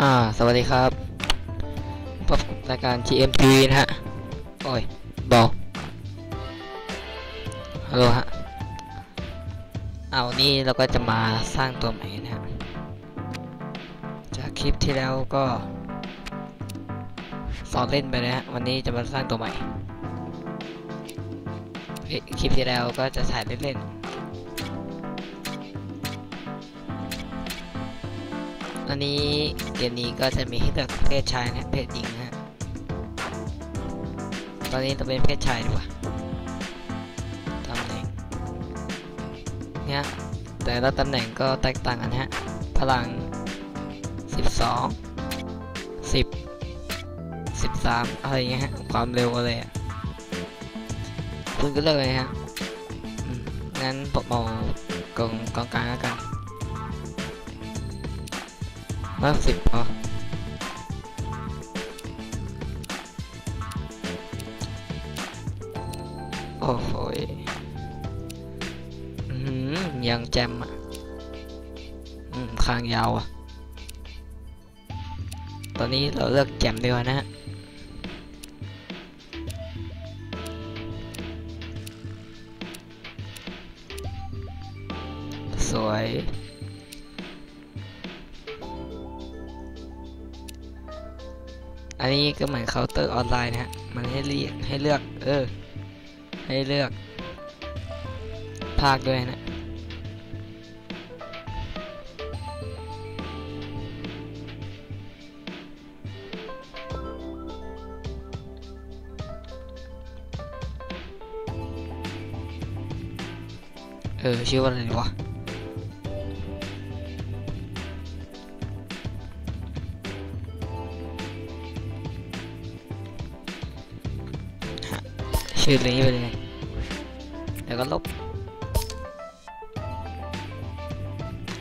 อ่า สวัสดีครับพบรายการ TMP นะฮะ โอ้ยบอลฮัลโหลฮะ เอานี่เราก็จะมาสร้างตัวใหม่นะฮะ จากคลิปที่แล้วก็ สอนเล่นไปนะฮะ วันนี้จะมาสร้างตัวใหม่ คลิปที่แล้วก็จะถ่ายเล่นๆ อันนี้เกมนี้ก็จะมีให้เลือกเพศชายและเพศหญิงฮะตอนนี้จะเป็นเพศชายดีกว่าตำแหน่งเนี่ยแต่ละตำแหน่งก็แตกต่างกันฮะ พลัง 12 10 13 อะไรเงี้ยฮะ ความเร็วอะไรอะ คุณก็เลือกเลยฮะงั้นผมเอากองกองกลางแล้วกัน มาสิบพอโอ้โหยังแจมอะคางยาวอะ ตอนนี้เราเลือกแจมดีกว่านะฮะสวย อันนี้ก็เหมือนเคาน์เตอร์ออนไลน์นะฮะ มันให้เรียกให้เลือก เออ ให้เลือก ภาคด้วยนะ เออ ชื่อว่าอะไรวะ ชื่อนี้ไปเลยแล้วก็ลบ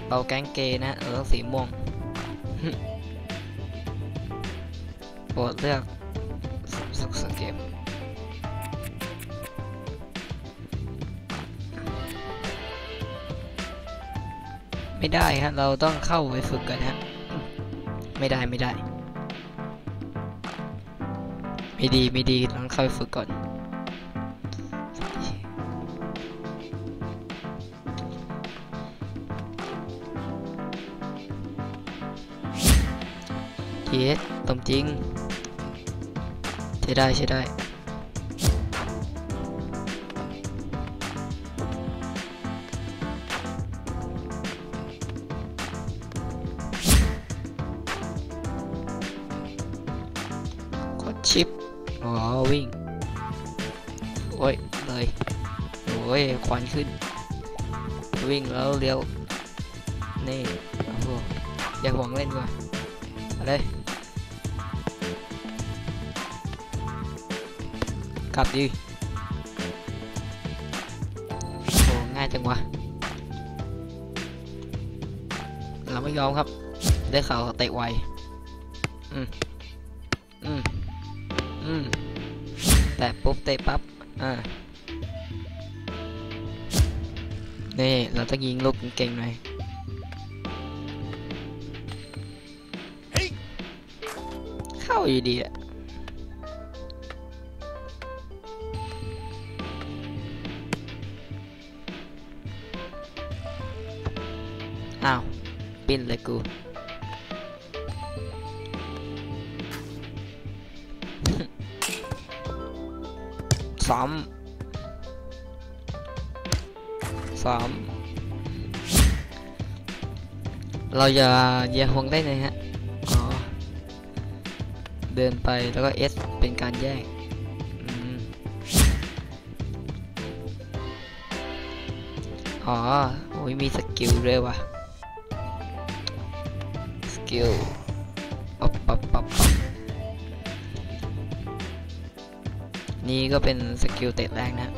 เอาแก๊งเกย์นะ เออสีม่วงโปรดเลือกสุกสเกมไม่ได้ฮะเราต้องเข้าไปฝึกกันฮะไม่ได้ไม่ได้ ไม่ดีไม่ดีต้องเข้าไปฝึกก่อน เยสตรงจริงใช่ได้ใช่ได้กดชิปอ๋อวิ่ง โอ้ย เลยโอ้ย ควันขึ้น วิ่งแล้วเลี้ยว นี่โอ้โหอยากหวังเล่นกว่าอะไกลับดิโอ้ง่ายจังวะ เราไม่ยอมครับ ได้ข่าวเตะไว อืม อืม อืม แต่ปุ๊บเตะปั๊บ อ่า นี่ เราต้องยิงลูกเก่งๆหน่อยเข้าอยู่ดีอะ ปิ้นเลยกูซ้อมซ้อมเราอย่าอย่าห่วงได้เลยฮะอ๋อเดินไปแล้วก็ S เป็นการแยกอ๋อโอ้ยมีสกิลด้วยว่ะ กิลปับปับปับปับนี่ก็เป็นสกิลเตะแรกนะ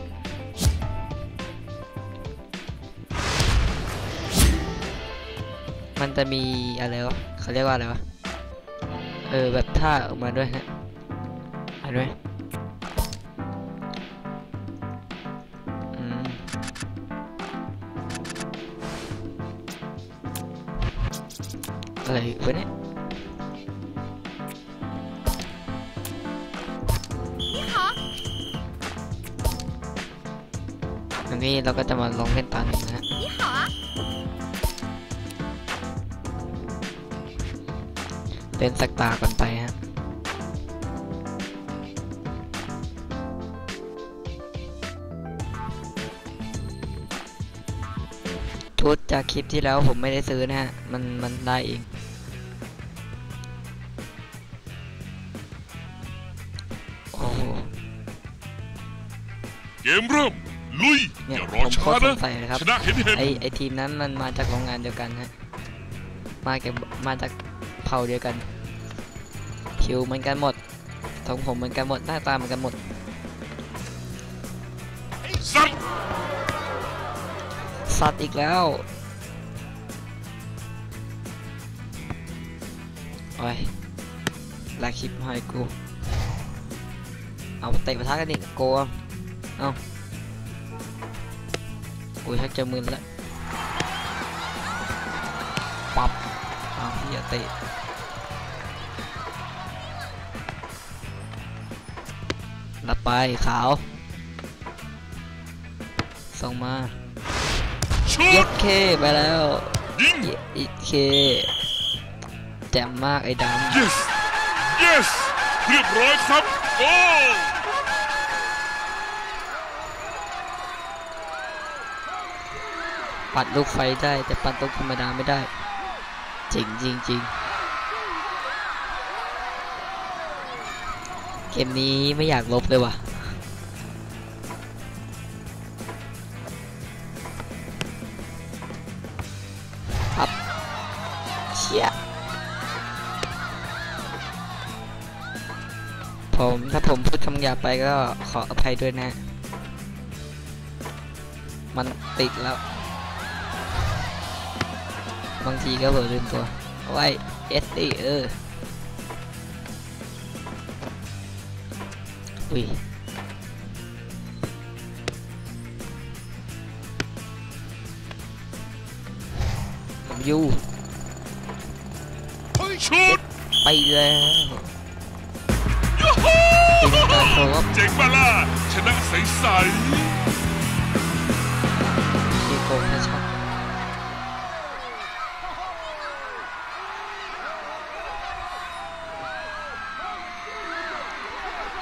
มันจะมีอะไรวะเขาเรียกว่าอะไรวะ เออแบบท่าออกมาด้วยฮะอ่านไหม อะไรวะเนี่ยวันนี้เราก็จะมาลองเล่นตังนะฮะเล่นสักตาก่อนไปฮะชุดจากคลิปที่แล้วผมไม่ได้ซื้อนะฮะ มันมันได้เอง ลุยเนี่อยย่ารอผมช้าโคตรสนะงสัยเลยครับชนะเห็นเห็นไอไอทีมนั้นมันมาจากโรงงานเดียวกันฮะมาเก็บมาจากเผ่าเดียวกัน ผิวเหมือนกันหมดทรงผมเหมือนกันหมดหน้าตาเหมือนกันหมดสัตว์สัตว์อีกแล้วโอ้ยลากคลิปให้กู เอาเตะปะทะกันดิโกงเอา กูชักจะมึนแล้วปับเอาพี่อย่าเตะรับไปขาว ส่งมาชุเย็ดดเคไปแล้วยิงเย็ดเคแจ่มมากไอ้ด yes yes เรียบร้อยครับโอ้ ปัดลูกไฟได้ แต่ปัดลูกธรรมดาไม่ได้จริงจริงจริงเกมนี้ไม่อยากลบเลยว่ะครับเชี่ยผมถ้าผมพูดคำหยาบไปก็ขออภัยด้วยนะ มันติดแล้ว บางทีก็เผลอลืมตัวเอาไว้ S D เอออุ้ยผมอยู่ชุดไปแล้วยูฮูเป็นการโชว์ว่าเจ๋งมาล่ะชนะใสพี่โกงนะช็อต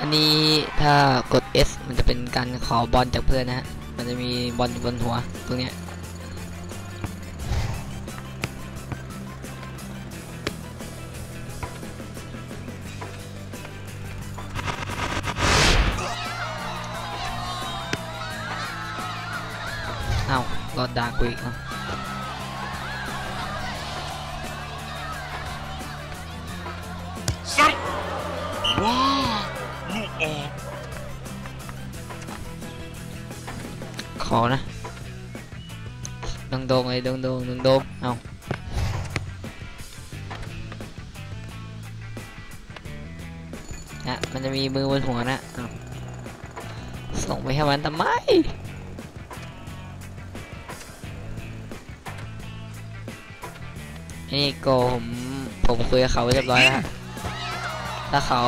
อันนี้ถ้ากด S มันจะเป็นการขอบอลจากเพื่อนนะฮะ มันจะมีบอลอยู่บนหัวตรงเนี้ยเอ้ารอดดากูอีกอ้า ขอนะดงโดงเลยดงโดงดงโดงเอานะมันจะมีมือบนหัวนะส่งไปให้มันทำไมนี่โกผมผมคุยกับเขาเรียบร้อยแล้วถ้าเขา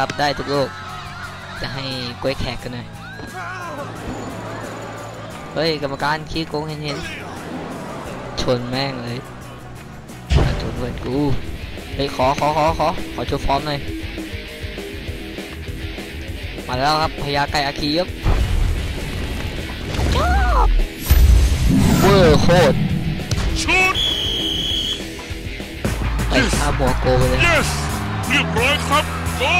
รับได้ทุกลูกจะให้กล้วยแขกกันหน่อย เฮ้ยกรรมการขี้โกงเห็นเห็นชนแม่งเลยมาชนเพื่อนกูเฮ้ยขอขอขอขอขอโชว์ฟอร์มหน่อยมาแล้วครับพญาไก่อาคีครับจ้าบเวอร์โคตรชุดไปท่าบัวโกไปเลย yes เรียบร้อยครับโอ้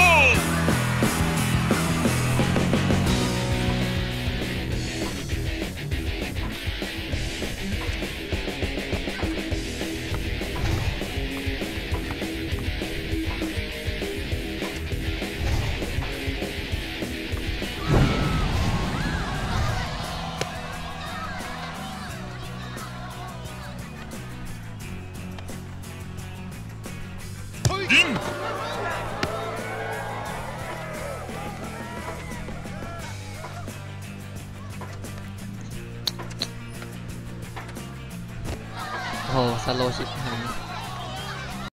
ยิงโอ้โหสโลว์ชิบ